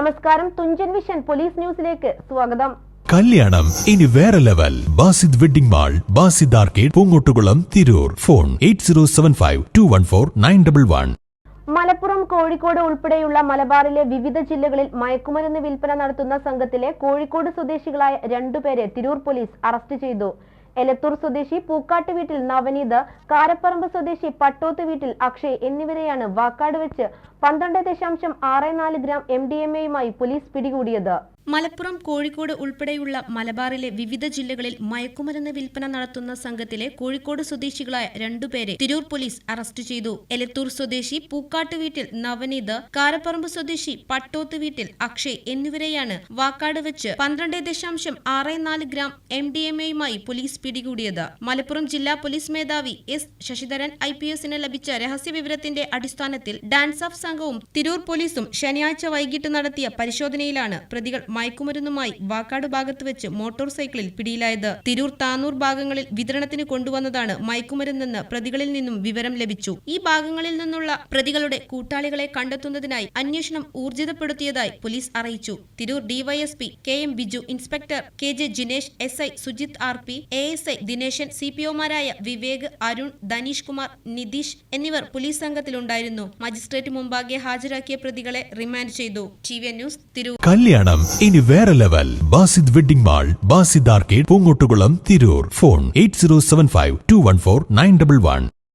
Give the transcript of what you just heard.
നമസ്കാരം. Thunchan vision police ന്യൂസിലേക്ക് സ്വാഗതം. കല്യാണം. ഇനി വേറെ level. Basid wedding mall Basid arcade Poongottukulam Tirur. Phone eight zero seven five two one four nine double one. Malappuram Kozhikode ഉൾപ്പെടെയുള്ള മലബാറിലെ വിവിധ ജില്ലകളിൽ മയക്കുമരുന്ന് വിൽപ്പന നടത്തുന്ന സംഘത്തിലെ കോഴിക്കോട് സ്വദേശികളായ രണ്ടുപേരെ തിരൂർ പോലീസ് അറസ്റ്റ് ചെയ്തു. എലത്തൂർ സ്വദേശി പൂക്കാട്ട് വീട്ടിൽ നവനീത് കാരപ്പറമ്പ് സ്വദേശി പട്ടോത്ത് വീട്ടിൽ അക്ഷയ് എന്നിവരെയാണ് വാക്കാട് വെച്ച് പന്ത്രണ്ട് ദശാംശം ആറ് നാല് ഗ്രാം എം ഡി എം എയുമായി പോലീസ് പിടികൂടിയത്. മലപ്പുറം കോഴിക്കോട് ഉൾപ്പെടെയുള്ള മലബാറിലെ വിവിധ ജില്ലകളിൽ മയക്കുമരുന്ന് വിൽപ്പന നടത്തുന്ന സംഘത്തിലെ കോഴിക്കോട് സ്വദേശികളായ രണ്ടുപേരെ തിരൂർ പോലീസ് അറസ്റ്റ് ചെയ്തു. എലത്തൂർ സ്വദേശി പൂക്കാട്ട് വീട്ടിൽ നവനീത് കാരപ്പറമ്പ് സ്വദേശി പട്ടോത്ത് വീട്ടിൽ അക്ഷയ് എന്നിവരെയാണ് വാക്കാട് വെച്ച് പന്ത്രണ്ട് ദശാംശം ആറ് നാല് ഗ്രാം എം ഡി എം എയുമായി പോലീസ് പിടികൂടിയത്. മലപ്പുറം ജില്ലാ പോലീസ് മേധാവി എസ് ശശിധരൻ ഐ പി എസിന് ലഭിച്ച രഹസ്യവിവരത്തിന്റെ അടിസ്ഥാനത്തിൽ ഡാൻസ് ഓഫ് സംഘവും തിരൂർ പോലീസും ശനിയാഴ്ച വൈകിട്ട് നടത്തിയ പരിശോധനയിലാണ് പ്രതികൾ മയക്കുമരുന്നുമായി വാക്കാട് ഭാഗത്ത് വെച്ച് മോട്ടോർ സൈക്കിളിൽ പിടിയിലായത്. തിരൂർ താനൂർ ഭാഗങ്ങളിൽ വിതരണത്തിന് കൊണ്ടുവന്നതാണ് മയക്കുമരുന്നെന്ന് പ്രതികളിൽ നിന്നും വിവരം ലഭിച്ചു. ഈ ഭാഗങ്ങളിൽ നിന്നുള്ള പ്രതികളുടെ കൂട്ടാളികളെ കണ്ടെത്തുന്നതിനായി അന്വേഷണം ഊർജിതപ്പെടുത്തിയതായി പോലീസ് അറിയിച്ചു. Tirur DYSP K M Biju inspector K J Jinesh S I Sujith R P A S I Dineshan C P ഒമാരായ Vivek Arun Dhaneesh Kumar Nitheesh എന്നിവർ പോലീസ് സംഘത്തിലുണ്ടായിരുന്നു. മജിസ്ട്രേറ്റ് മുമ്പാകെ ഹാജരാക്കിയ പ്രതികളെ റിമാൻഡ് ചെയ്തു. T V news Tirur. കല്യാണം ഇനി വേറെ level. Basid wedding mall Basid arcade Poongottukulam Tirur. Phone eight zero seven five two one four nine double one.